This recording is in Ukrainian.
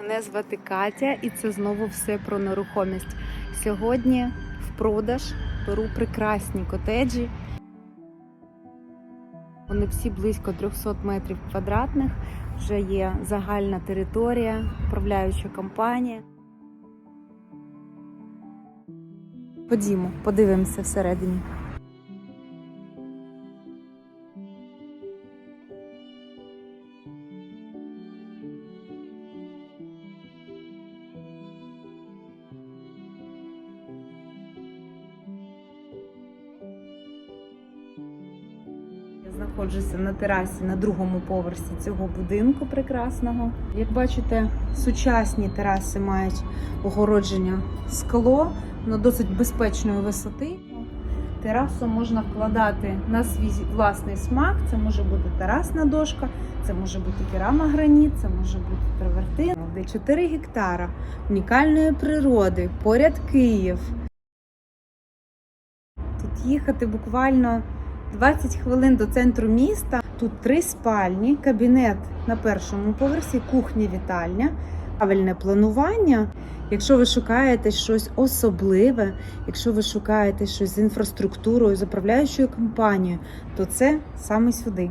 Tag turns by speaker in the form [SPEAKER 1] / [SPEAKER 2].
[SPEAKER 1] Мене звати Катя, і це знову все про нерухомість. Сьогодні в продаж беру прекрасні котеджі. Вони всі близько 300 метрів квадратних. Вже є загальна територія, управляюча компанія. Ходімо, подивимося всередині. Знаходжуся на терасі на другому поверсі цього будинку прекрасного. Як бачите, сучасні тераси мають огородження скло на досить безпечної висоти. Терасу можна вкладати на свій власний смак. Це може бути терасна дошка, це може бути керамограніт, це може бути травертин. Де 4 гектара унікальної природи, поряд Київ. Тут їхати буквально 20 хвилин до центру міста. Тут три спальні, кабінет на першому поверсі, кухня, вітальня, правильне планування. Якщо ви шукаєте щось особливе, якщо ви шукаєте щось з інфраструктурою, з управляючою компанією, то це саме сюди.